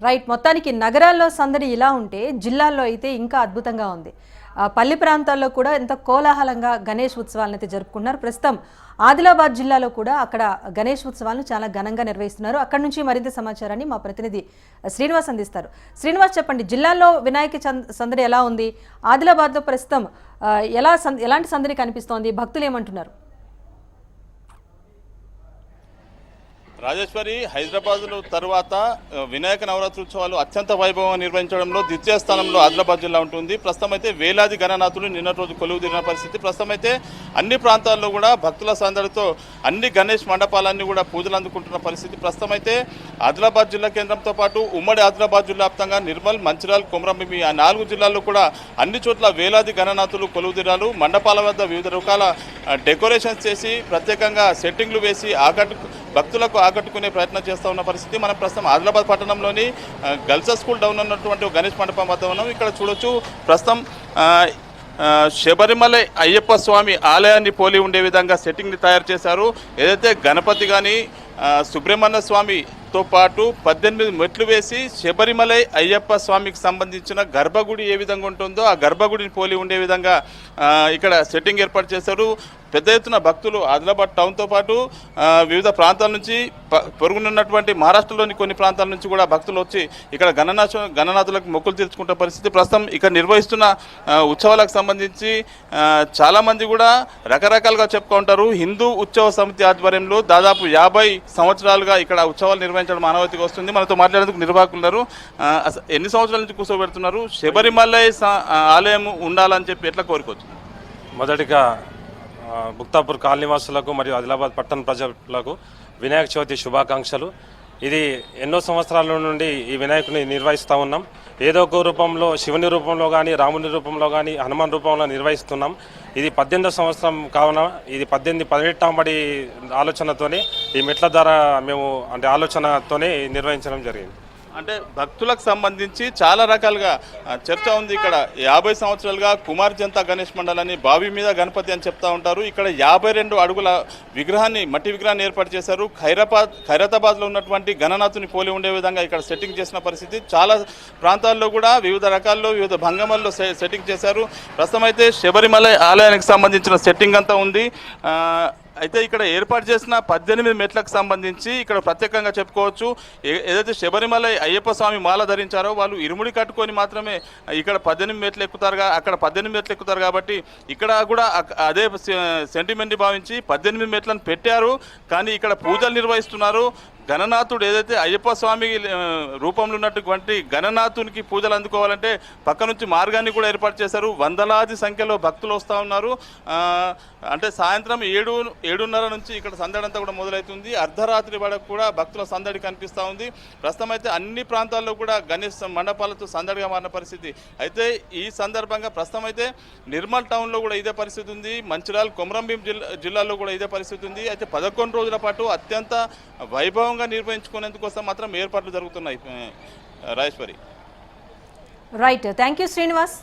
Right మొత్తానికి నగరాల్లో సందడి ఇలా ఉంటే జిల్లాల్లో అయితే ఇంకా అద్భుతంగా ఉంది. పల్లి ప్రాంతాల్లో కూడా ఎంత కోలాహలంగా గణేష్ ఉత్సవాలను అయితే జరుపుకున్నారు ప్రస్తుతం ఆదిలాబాద్ జిల్లాలో కూడా అక్కడ గణేష్ ఉత్సవాలను చాలా ఘనంగా నిర్వహిస్తున్నారు. అక్కడ నుంచి మరింత సమాచారాన్ని మా ప్రతినిధి శ్రీనివాస్ అందిస్తారు. శ్రీనివాస్ చెప్పండి జిల్లాలో వినాయక చంద్- సందడి ఎలా ఉంది? ఆదిలాబాద్లో ప్రస్తుతం ఎలా ఎలాంటి సందడి కనిపిస్తోంది? భక్తులు ఏమంటున్నారు? రాజేశ్వరి హైదరాబాద్ తరువాత వినాయక నవరాత్రి ఉత్సవాలు అత్యంత వైభవంగా నిర్వహించడంలో ద్వితీయ స్థానంలో ఆదిలాబాద్ జిల్లా ఉంటుంది. ప్రస్తుతం అయితే వేలాది గణనాథులు నిన్న రోజు కొలువు తీరిన పరిస్థితి. ప్రస్తుతం అయితే అన్ని ప్రాంతాల్లో కూడా భక్తుల సందడితో అన్ని గణేష్ మండపాలన్నీ కూడా పూజలు అందుకుంటున్న పరిస్థితి. ప్రస్తుతం అయితే ఆదిలాబాద్ జిల్లా కేంద్రంతో పాటు ఉమ్మడి ఆదిలాబాద్ జిల్లా వ్యాప్తంగా నిర్మల్ మంచిరాల్ కొమరంభీమి ఆ నాలుగు జిల్లాల్లో కూడా అన్ని చోట్ల వేలాది గణనాథులు కొలువు తీరాలు మండపాల వద్ద వివిధ రకాల డెకరేషన్స్ చేసి ప్రత్యేకంగా సెట్టింగ్లు వేసి ఆకట్టు భక్తులకు ఆకట్టుకునే ప్రయత్నం చేస్తూ ఉన్న పరిస్థితి. మనం ప్రస్తుతం ఆదిలాబాద్ పట్టణంలోని ఆ, గర్ల్స్ స్కూల్ డౌన్ ఉన్నటువంటి గణేష్ మండపం వద్ద ఉన్నాం. ఇక్కడ చూడొచ్చు ప్రస్తుతం శబరిమల అయ్యప్ప స్వామి ఆలయాన్ని పోలి ఉండే విధంగా సెట్టింగ్ని తయారు చేశారు. ఏదైతే గణపతి కానీ సుబ్రహ్మణ్య స్వామితో పాటు పద్దెనిమిది మెట్లు వేసి శబరిమలై అయ్యప్ప స్వామికి సంబంధించిన గర్భగుడి ఏ విధంగా ఉంటుందో ఆ గర్భగుడిని పోలి ఉండే విధంగా ఇక్కడ సెట్టింగ్ ఏర్పాటు చేశారు. పెద్ద ఎత్తున భక్తులు ఆదిలాబాద్ టౌన్తో పాటు వివిధ ప్రాంతాల నుంచి ప- పొరుగునున్నటువంటి మహారాష్ట్రలోని కొన్ని ప్రాంతాల నుంచి కూడా భక్తులు వచ్చి ఇక్కడ గణనాశ గణనాథులకు మొక్కులు తీర్చుకుంటున్న పరిస్థితి ప్రస్తుతం ఇక్కడ నిర్వహిస్తున్న ఉత్సవాలకు సంబంధించి చాలామంది కూడా రకరకాలుగా చెప్పుకుంటారు హిందూ ఉత్సవ సమితి ఆధ్వర్యంలో దాదాపు యాభై సంవత్సరాలుగా ఇక్కడ ఉత్సవాలు నిర్వహించడం మానవతికి వస్తుంది. మనతో మాట్లాడేందుకు నిర్వాహకులు ఉన్నారు. ఎన్ని సంవత్సరాల నుంచి కూర్చోబెడుతున్నారు? శబరిమలై ఆలయం ఉండాలని చెప్పి ఎట్లా కోరుకోవచ్చు? మొదటిగా ఆ, ముక్తాపూర్ కాలనీవాసులకు మరియు ఆదిలాబాద్ పట్టణ ప్రజలకు వినాయక చవితి శుభాకాంక్షలు. ఇది ఎన్నో సంవత్సరాల నుండి ఈ వినాయకుని నిర్వహిస్తూ ఉన్నాం. ఏదో ఒక రూపంలో శివుని రూపంలో కానీ రాముని రూపంలో కానీ హనుమాన్ రూపంలో నిర్వహిస్తున్నాం. ఇది పద్దెనిమిదో సంవత్సరం కావున ఇది పద్దెనిమిది పదిహేటాంబడి ఆలోచనతోనే ఈ మెట్ల ద్వారా మేము అంటే ఆలోచనతోనే నిర్వహించడం జరిగింది. అంటే భక్తులకు సంబంధించి చాలా రకాలుగా చర్చ ఉంది ఇక్కడ. యాభై సంవత్సరాలుగా కుమార్ జనతా గణేష్ మండలని బావి మీద గణపతి అని చెప్తా ఉంటారు. ఇక్కడ యాభై రెండు అడుగుల విగ్రహాన్ని మట్టి విగ్రహాన్ని ఏర్పాటు చేశారు. ఖైరాబాద్ ఖైరతాబాద్లో ఉన్నటువంటి గణనాథుని పోలి ఉండే విధంగా ఇక్కడ సెట్టింగ్ చేసిన పరిస్థితి. చాలా ప్రాంతాల్లో కూడా వివిధ రకాల్లో వివిధ భంగమల్లో సె- సెట్టింగ్ చేశారు. ప్రస్తుతం అయితే శబరిమల ఆలయానికి సంబంధించిన సెట్టింగ్ అంతా ఉంది. అయితే ఇక్కడ ఏర్పాటు చేసిన పద్దెనిమిది మెట్లకు సంబంధించి ఇక్కడ ప్రత్యేకంగా చెప్పుకోవచ్చు. ఏదైతే శబరిమల అయ్యప్ప స్వామి మాల ధరించారో వాళ్ళు ఇరుముడి కట్టుకొని మాత్రమే ఇక్కడ పద్దెనిమిది మెట్లు ఎక్కుతారుగా అక్కడ పద్దెనిమిది మెట్లు ఎక్కుతారు కాబట్టి ఇక్కడ కూడా అక్- అదే సెంటిమెంట్ భావించి పద్దెనిమిది మెట్లను పెట్టారు. కానీ ఇక్కడ పూజలు నిర్వహిస్తున్నారు. గణనాథుడు ఏదైతే అయ్యప్ప స్వామి రూపంలో ఉన్నటువంటి గణనాథునికి పూజలు అందుకోవాలంటే పక్క నుంచి మార్గాన్ని కూడా ఏర్పాటు చేశారు. వందలాది సంఖ్యలో భక్తులు వస్తూ ఉన్నారు. అంటే సాయంత్రం ఏడు ఏడున్నర నుంచి ఇక్కడ సందడి అంతా కూడా మొదలవుతుంది. అర్ధరాత్రి వరకు కూడా భక్తుల సందడి కనిపిస్తూ ఉంది. ప్రస్తుతం అయితే అన్ని ప్రాంతాల్లో కూడా గణేష్ మండపాలతో సందడిగా మారిన పరిస్థితి. అయితే ఈ సందర్భంగా ప్రస్తుతం అయితే నిర్మల్ టౌన్లో కూడా ఇదే పరిస్థితి ఉంది. మంచిర్యాల కొమరంభీం జిల్లా జిల్లాలో కూడా ఇదే పరిస్థితి ఉంది. అయితే పదకొండు రోజుల పాటు అత్యంత వైభవం నిర్వహించుకునేందుకు నిర్వహించుకునేందుకోసం మాత్రం ఏర్పాట్లు జరుగుతున్నాయి Rajeshwari. Right thank you Srinivas